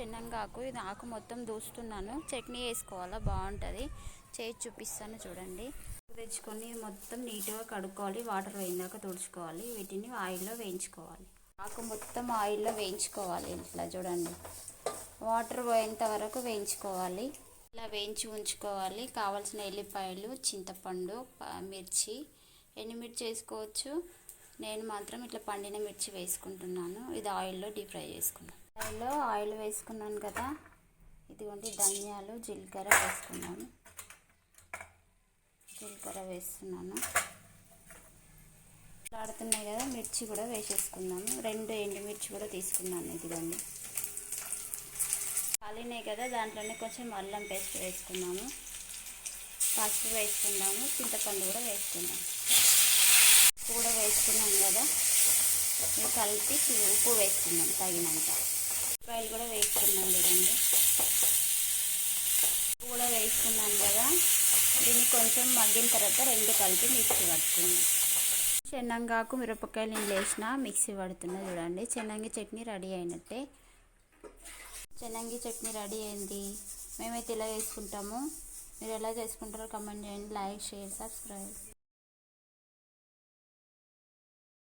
చెన్నంగాకు ఇది ఆకు మొత్తం దూస్తున్నాను. చట్నీ వేసుకోవాలా? బాగుంటుంది. చేసి చూపిస్తాను చూడండి. తెచ్చుకొని మొత్తం నీట్గా కడుక్కోవాలి. వాటర్ వేయిందాక తుడుచుకోవాలి. వీటిని ఆయిల్లో వేయించుకోవాలి. ఆకు మొత్తం ఆయిల్లో వేయించుకోవాలి ఇట్లా చూడండి. వాటర్ పోయేంత వరకు వేయించుకోవాలి. ఇలా వేయించి ఉంచుకోవాలి. కావాల్సిన ఎల్లిపాయలు చింతపండు ప- మిర్చి ఎండుమిర్చి వేసుకోవచ్చు నేను మాత్రం ఇట్లా పండిన మిర్చి వేసుకుంటున్నాను. ఇది ఆయిల్లో డీప్ ఫ్రై చేసుకున్నాను కడాయిలో ఆయిల్ వేసుకున్నాను కదా. ఇదిగోండి ధనియాలు జీలకర్ర వేసుకున్నాను. జీలకర్ర వేస్తున్నాను ఆడుతున్నాయి కదా మిర్చి కూడా వేసేసుకున్నాము రెండు ఎండుమిర్చి కూడా తీసుకున్నాను ఇదిగోండి. కాలినాయి కదా దాంట్లోనే కొంచెం అల్లం పేస్ట్ వేసుకున్నాము పసుపు వేసుకున్నాము చింతపండు కూడా వేసుకున్నాము ఉప్పు కూడా వేసుకున్నాం కదా. కలిపి ఉప్పు వేసుకున్నాం తగినంత. ఉల్లిపాయలు కూడా వేసుకున్నాం చూడండి. కూడా వేసుకున్నాం కదా. దీన్ని కొంచెం మగ్గిన తర్వాత రెండు కలిపి మిక్సీ పట్టుకున్నాం చెన్నంగాకు మిరపకాయలు నేను వేసిన మిక్సీ పడుతున్నా చూడండి. చెన్నంగి చట్నీ రెడీ అయినట్టే. చెన్నంగి చట్నీ రెడీ అయింది. మేమైతే ఇలా చేసుకుంటాము. మీరు ఎలా చేసుకుంటారో కమెంట్ చేయండి. Like share subscribe.